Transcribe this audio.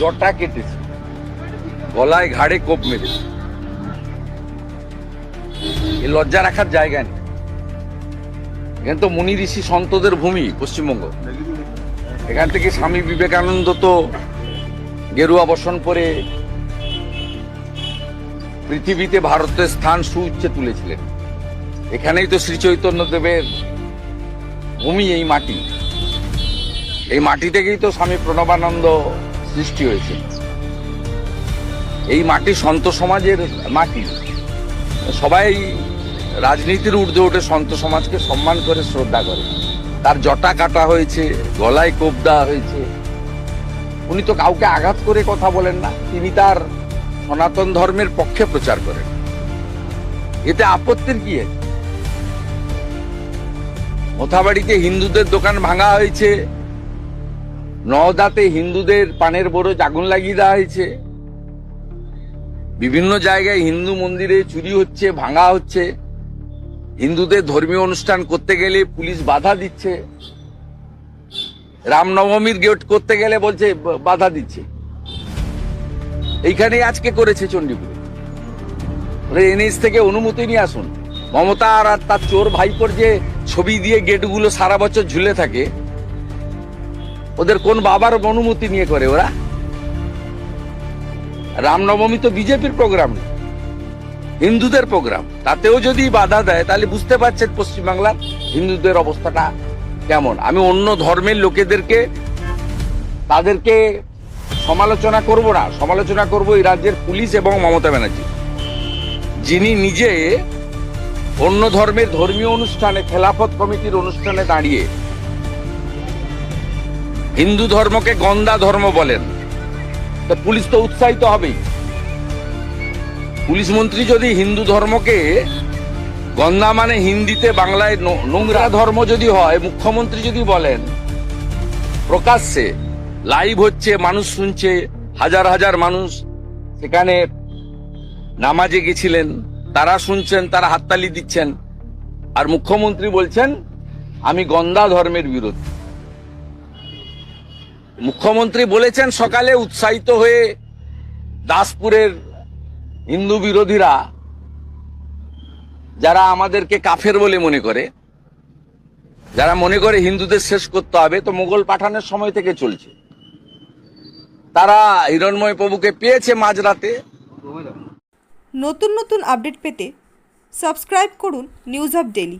জটা কেটেছে। গলায় ঘাড়ে কোপ মেরেছে। এ লজ্জা রাখার জায়গা নেই। এখানে তো মুনি ঋষি সন্তদের ভূমি পশ্চিমবঙ্গ। এখান থেকে স্বামী বিবেকানন্দ তো গেরুয়া বসন করে পৃথিবীতে ভারতের স্থান সুউচ্চে তুলেছিলেন। এখানেই তো শ্রী চৈতন্য দেবের ভূমি এই মাটি। এই মাটি থেকেই তো স্বামী প্রণবানন্দ সৃষ্টি হয়েছে। এই মাটি সন্ত সমাজের মাটি। সবাই রাজনীতির ঊর্ধ্বে উঠে সন্ত সমাজকে সম্মান করে, শ্রদ্ধা করে। তার জটা কাটা হয়েছে, গলায় কোপ দেওয়া হয়েছে। উনি তো কাউকে আঘাত করে কথা বলেন না, তিনি তার সনাতন ধর্মের পক্ষে প্রচার করেন। এতে আপত্তির কি মোথাবাড়িতে হিন্দুদের দোকান ভাঙা হয়েছে নওদাতে হিন্দুদের পানের বরজ আগুন লাগিয়ে দেওয়া হয়েছে। বিভিন্ন জায়গায় হিন্দু মন্দিরে চুরি হচ্ছে, ভাঙা হচ্ছে। হিন্দুদের ধর্মীয় অনুষ্ঠান করতে গেলে পুলিশ বাধা দিচ্ছে। রামনবমীর গেট করতে গেলে বলছে বাধা দিচ্ছে। এইখানে আজকে করেছে চণ্ডীপুরে। এনএস থেকে অনুমতি নিয়ে আসুন। মমতা আর আর তার চোর ভাইপোর যে ছবি দিয়ে গেটগুলো সারা বছর ঝুলে থাকে ওদের কোন বাবার অনুমতি নিয়ে করে ওরা? রামনবমী তো বিজেপির প্রোগ্রাম না, হিন্দুদের প্রোগ্রাম। তাতেও যদি বাধা দেয়, তাহলে বুঝতে পারছেন পশ্চিমবাংলার হিন্দুদের অবস্থাটা কেমন। আমি অন্য ধর্মের লোকেদেরকে, তাদেরকে সমালোচনা করব না, সমালোচনা করব এই রাজ্যের পুলিশ এবং মমতা ব্যানার্জি। যিনি নিজে অন্য ধর্মের ধর্মীয় অনুষ্ঠানে, খেলাফত কমিটির অনুষ্ঠানে দাঁড়িয়ে হিন্দু ধর্মকে গন্দা ধর্ম বলেন। তো পুলিশ তো উৎসাহিত হবেই। পুলিশ মন্ত্রী যদি হিন্দু ধর্মকে, গন্দা মানে হিন্দিতে বাংলায় নোংরা ধর্ম যদি হয়, মুখ্যমন্ত্রী যদি বলেন, প্রকাশ্যে, লাইভ হচ্ছে, মানুষ শুনছে, হাজার হাজার মানুষ সেখানে নামাজে গেছিলেন, তারা শুনছেন, তারা হাততালি দিচ্ছেন। আর মুখ্যমন্ত্রী বলছেন, আমি গন্দা ধর্মের বিরোধী। মুখ্যমন্ত্রী বলেছেন সকালে উৎসাহিত হয়ে দাসপুরের হিন্দু বিরোধীরা যারা আমাদেরকে কাফের বলে মনে করে, যারা মনে করে হিন্দুদের শেষ করতে হবে, তো মোগল পাঠানোর সময় থেকে চলছে। তারা হিরণময় প্রভুকে পেয়েছে মাঝরাতে। নতুন নতুন আপডেট পেতে সাবস্ক্রাইব করুন নিউজ আপ ডেলি